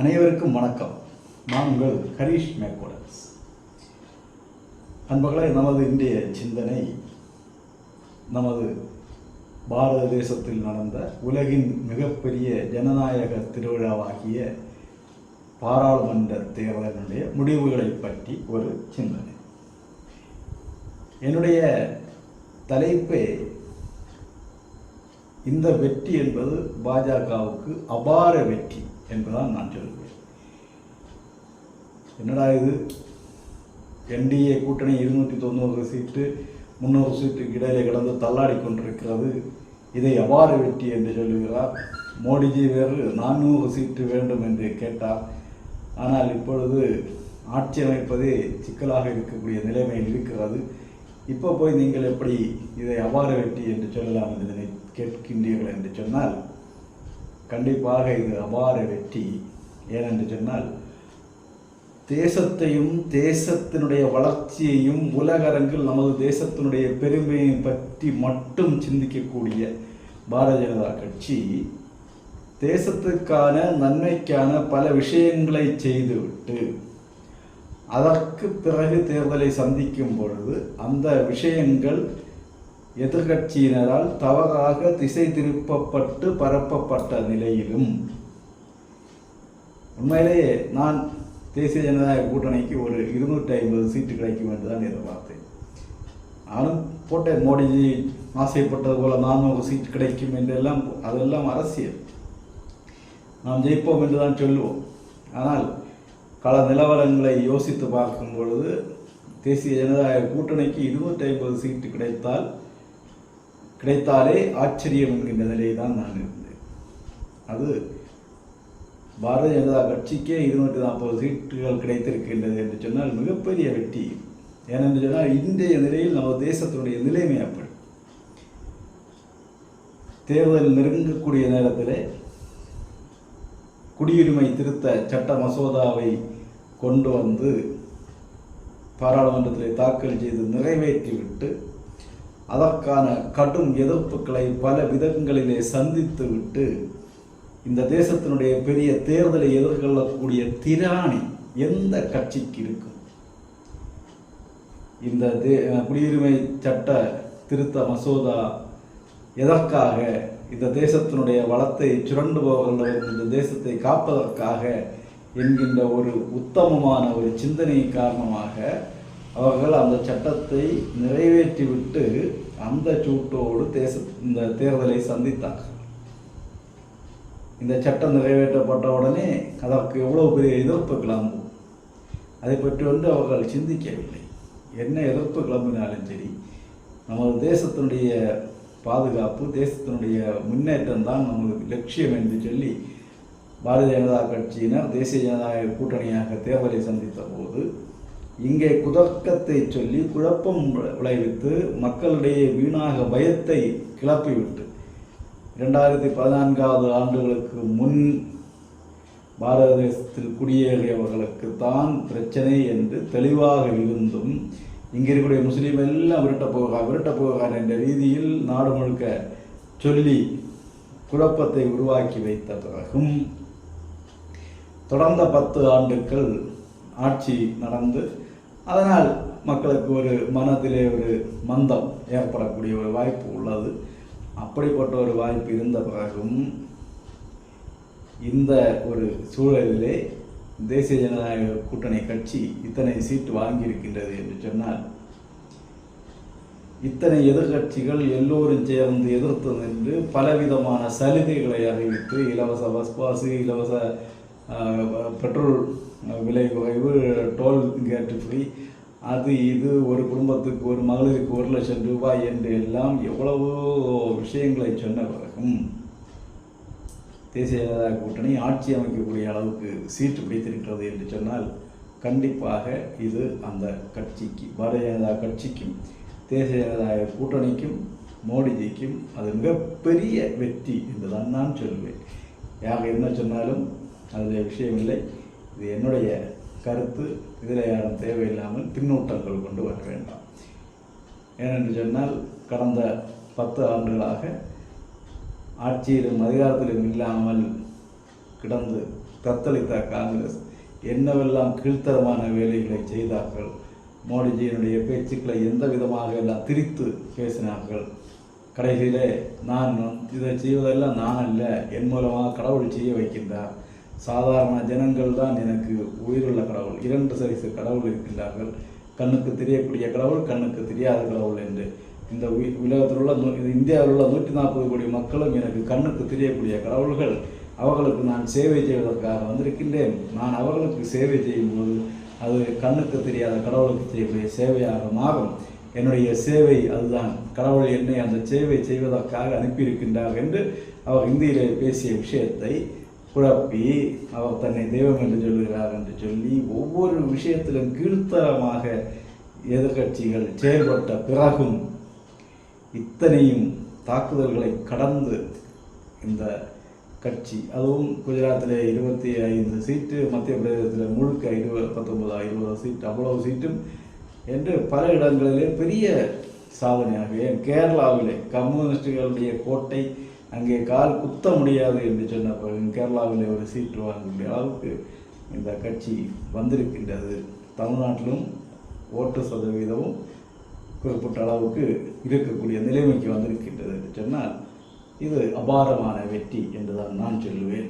அனைவருக்கும் வணக்கம். நான் உங்கள் ஹரீஷ் மேக்கோடன்ஸ் அன்பர்களே நமது இன்றைய சிந்தனை நமது பாரத தேசத்தில் நடந்த உலகின் மிகப்பெரிய ஜனநாயக திருவிழாவாகிய பாராளுமன்ற தேர்தலினுடைய முடிவுகளை பற்றி ஒரு சிந்தனை. என்னுடைய தலைப்பே இந்த வெற்றி என்பது பாஜகவுக்கு அபார வெற்றி. என்பதுதான் நான் சொல்கிறேன். என்னடா இது? என்டிஏ கூட்டணி இருநூற்றி தொண்ணூறு சீட்டு முந்நூறு சீட்டுக்கு இடையிலே கிடந்து தள்ளாடி கொண்டிருக்கிறது. இதை அவ்வாறு வெற்றி என்று சொல்லுகிறார். மோடிஜி வேறு நானூறு சீட்டு வேண்டும் என்று கேட்டார். ஆனால் இப்பொழுது ஆட்சி அமைப்பதே சிக்கலாக இருக்கக்கூடிய நிலைமையில் இருக்கிறது. இப்போ போய் நீங்கள் எப்படி இதை அவ்வாறு வெற்றி என்று சொல்லலாம் என்று இதனை கேட்கின்றீர்கள் என்று சொன்னால் கண்டிப்பாக இது அபார வெற்றி. ஏனென்று சொன்னால் தேசத்தையும் தேசத்தினுடைய வளர்ச்சியையும் உலகரங்கில் நமது தேசத்தினுடைய பெருமையை பற்றி மட்டும் சிந்திக்கக்கூடிய பாரதிய ஜனதா கட்சி தேசத்துக்கான நன்மைக்கான பல விஷயங்களை செய்துவிட்டு அதற்கு பிறகு தேர்தலை சந்திக்கும் பொழுது அந்த விஷயங்கள் எதிர்கட்சியினரால் தவறாக திசை திருப்பப்பட்டு பரப்பப்பட்ட நிலையிலும் உண்மையிலேயே நான் தேசிய ஜனநாயக கூட்டணிக்கு ஒரு இருநூற்றி ஐம்பது சீட்டு கிடைக்கும் என்று தான் எதிர்பார்த்தேன். நானும் போட்டேன் மோடிஜி ஆசைப்பட்டது போல நானூறு சீட்டு கிடைக்கும் என்றெல்லாம் அதெல்லாம் அரசியல். நாம் ஜெயிப்போம் என்று தான் சொல்லுவோம். ஆனால் கள நிலவரங்களை யோசித்து பார்க்கும் பொழுது தேசிய ஜனநாயக கூட்டணிக்கு இருநூற்றி ஐம்பது சீட்டு கிடைத்தால் கிடைத்தாலே ஆச்சரியம் என்கின்ற நிலையை தான் நான் இருந்தேன். அது பாரதிய ஜனதா கட்சிக்கே இருநூற்றி நாற்பது சீட்டுகள் கிடைத்திருக்கின்றது என்று சொன்னால் மிகப்பெரிய வெற்றி. ஏனென்று சொன்னால் இன்றைய நிலையில் நமது தேசத்தினுடைய நிலைமை அப்படி. தேர்தல் நெருங்கக்கூடிய நேரத்தில் குடியுரிமை திருத்த சட்ட மசோதாவை கொண்டு வந்து பாராளுமன்றத்தில் தாக்கல் செய்து நிறைவேற்றிவிட்டு அதற்கான கடும் எதிர்ப்புகளை பல விதங்களிலே சந்தித்து விட்டு இந்த தேசத்தினுடைய பெரிய தேர்தலை எதிர்கொள்ளக்கூடிய திராணி எந்த கட்சிக்கு இருக்கும்? இந்த தே குடியுரிமை சட்ட திருத்த மசோதா எதற்காக இந்த தேசத்தினுடைய வளத்தை சுரண்டுபவர்களிடம் இந்த தேசத்தை காப்பதற்காக என்கின்ற ஒரு உத்தமமான ஒரு சிந்தனை காரணமாக அவர்கள் அந்த சட்டத்தை நிறைவேற்றிவிட்டு அந்த சூட்டோடு தேச இந்த தேர்தலை சந்தித்தாங்க இந்த சட்டம் நிறைவேற்றப்பட்ட உடனே அதற்கு எவ்வளோ பெரிய எதிர்ப்பு கிளம்பும் அதை பற்றி வந்து அவர்கள் சிந்திக்கவில்லை. என்ன எதிர்ப்பு கிளம்பினாலும் சரி நமது தேசத்தினுடைய பாதுகாப்பு தேசத்தினுடைய முன்னேற்றம் தான் நமது லட்சியம் என்று சொல்லி பாரதிய ஜனதா கட்சியினர் தேசிய ஜனநாயக கூட்டணியாக தேர்தலை சந்தித்த போது இங்கே குதர்க்கத்தை சொல்லி குழப்பம் விளைவித்து மக்களிடையே வீணாக பயத்தை கிளப்பிவிட்டு இரண்டாயிரத்தி பதினான்காவது ஆண்டுகளுக்கு முன் பாரத தேசத்தில் குடியேறியவர்களுக்கு தான் பிரச்சனை என்று தெளிவாக இருந்தும் இங்கே இருக்கக்கூடிய முஸ்லீம் எல்லாம் விரட்ட போகா விரட்ட போகிறார் என்ற ரீதியில் நாடு முழுக்க சொல்லி குழப்பத்தை உருவாக்கி வைத்த பிறகும் தொடர்ந்த பத்து ஆண்டுகள் ஆட்சி நடந்து அதனால் மக்களுக்கு ஒரு மனத்திலே ஒரு மந்தம் ஏற்படக்கூடிய ஒரு வாய்ப்பு உள்ளது. அப்படிப்பட்ட ஒரு வாய்ப்பு இருந்த பிறகும் இந்த ஒரு சூழலிலே தேசிய ஜனநாயக கூட்டணி கட்சி இத்தனை சீட்டு வாங்கியிருக்கின்றது என்று சொன்னால் இத்தனை எதிர்கட்சிகள் எல்லோரும் சேர்ந்து எதிர்த்து நின்று பலவிதமான சலுகைகளை அறிவித்து இலவச பஸ் பாஸு இலவச பெட்ரோல் விலை குறைவு டோல் கேட்டு ஃப்ரீ அது இது ஒரு குடும்பத்துக்கு ஒரு மகளிருக்கு ஒரு லட்சம் ரூபாய் என்று எல்லாம் எவ்வளவோ விஷயங்களை சொன்ன பிறகும் தேசிய ஜனதா கூட்டணி ஆட்சி அமைக்கக்கூடிய அளவுக்கு சீட்டு பிடித்திருக்கிறது என்று சொன்னால் கண்டிப்பாக இது அந்த கட்சிக்கு பாரதிய ஜனதா கட்சிக்கும் தேசிய ஜனதா கூட்டணிக்கும் மோடிஜிக்கும் அது மிகப்பெரிய வெற்றி என்று தான் நான் சொல்வேன். யார் என்ன சொன்னாலும் அதில் விஷயமில்லை. இது என்னுடைய கருத்து. இதில் யாரும் தேவையில்லாமல் பின்னூட்டங்கள் கொண்டு வர வேண்டாம். ஏனென்று சொன்னால் கடந்த பத்து ஆண்டுகளாக ஆட்சியிலும் அதிகாரத்திலும் இல்லாமல் கிடந்து தத்தளித்த காங்கிரஸ் என்னவெல்லாம் கீழ்த்தரமான வேலைகளை செய்தார்கள் மோடிஜியினுடைய பேச்சுக்களை எந்த விதமாக எல்லாம் திரித்து பேசினார்கள் கடைசியிலே நான் இதை செய்வதெல்லாம் நான் அல்ல என் மூலமாக கடவுள் செய்ய வைக்கின்றார் சாதாரண ஜனங்கள் தான் எனக்கு உயிருள்ள கடவுள். இரண்டு சரிசு கடவுள் இருக்கின்றார்கள். கண்ணுக்கு தெரியக்கூடிய கடவுள் கண்ணுக்கு தெரியாத கடவுள் என்று. இந்த உலகத்தில் உள்ள இந்தியாவில் உள்ள நூற்றி நாற்பது கோடி மக்களும் எனக்கு கண்ணுக்கு தெரியக்கூடிய கடவுள்கள். அவர்களுக்கு நான் சேவை செய்வதற்காக வந்திருக்கின்றேன். நான் அவர்களுக்கு சேவை செய்யும்போது அது கண்ணுக்கு தெரியாத கடவுளுக்கு செய்யக்கூடிய சேவையாக மாறும். என்னுடைய சேவை அதுதான். கடவுள் என்னை அந்த சேவை செய்வதற்காக அனுப்பியிருக்கின்றார் என்று அவர் இந்தியிலே பேசிய விஷயத்தை குழப்பி அவர் தன்னை தெய்வம் என்று சொல்கிறார் என்று சொல்லி ஒவ்வொரு விஷயத்திலும் கீழ்த்தரமாக எதிர்க்கட்சிகள் செயல்பட்ட பிறகும் இத்தனையும் தாக்குதல்களை கடந்து இந்த கட்சி. அதுவும் குஜராத்தில் இருபத்தி ஐந்து சீட்டு மத்திய பிரதேசத்தில் முழுக்க இருபது பத்தொன்பது இருபது சீட் அவ்வளவு சீட்டும் என்று பல இடங்களிலே பெரிய சாதனையாக ஏன் கேரளாவிலே கம்யூனிஸ்டுகளுடைய கோட்டை அங்கே கால் குத்த முடியாது என்று சொன்ன பிறகு ஒரு சீட்டு வாங்கக்கூடிய அளவுக்கு இந்த கட்சி வந்திருக்கின்றது. தமிழ்நாட்டிலும் ஓட்டு சதவீதமும் குறிப்பிட்ட அளவுக்கு இருக்கக்கூடிய நிலைமைக்கு வந்திருக்கின்றது என்று சொன்னால் இது அபாரமான வெற்றி என்றுதான் நான் சொல்லுவேன்.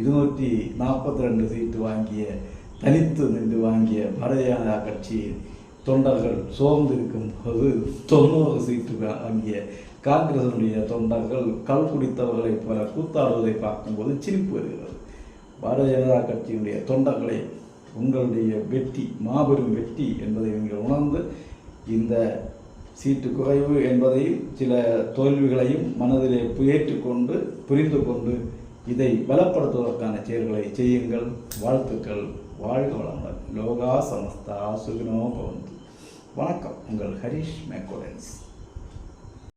இருநூற்றி நாற்பத்தி ரெண்டு சீட்டு வாங்கிய தனித்து நின்று வாங்கிய பாரதிய ஜனதா கட்சியின் தொண்டர்கள் சோர்ந்திருக்கும் போது தொண்ணூறு சீட்டு வாங்கிய காங்கிரசனுடைய தொண்டர்கள் கல் குடித்தவர்களைப் போல கூத்தாடுவதை பார்க்கும்போது சிரிப்பு வருகிறது. பாரதிய ஜனதா கட்சியினுடைய தொண்டர்களை உங்களுடைய வெற்றி மாபெரும் வெற்றி என்பதை நீங்கள் உணர்ந்து இந்த சீட்டு குறைவு என்பதையும் சில தோல்விகளையும் மனதிலே ஏற்றுக்கொண்டு புரிந்து கொண்டு இதை பலப்படுத்துவதற்கான செயல்களை செய்யுங்கள். வாழ்த்துக்கள். வாழ்க வளங்கள் லோகா சமஸ்தா சுகினோ பவந்து. வணக்கம். உங்கள் ஹரிஷ் மேக்கோடன்ஸ்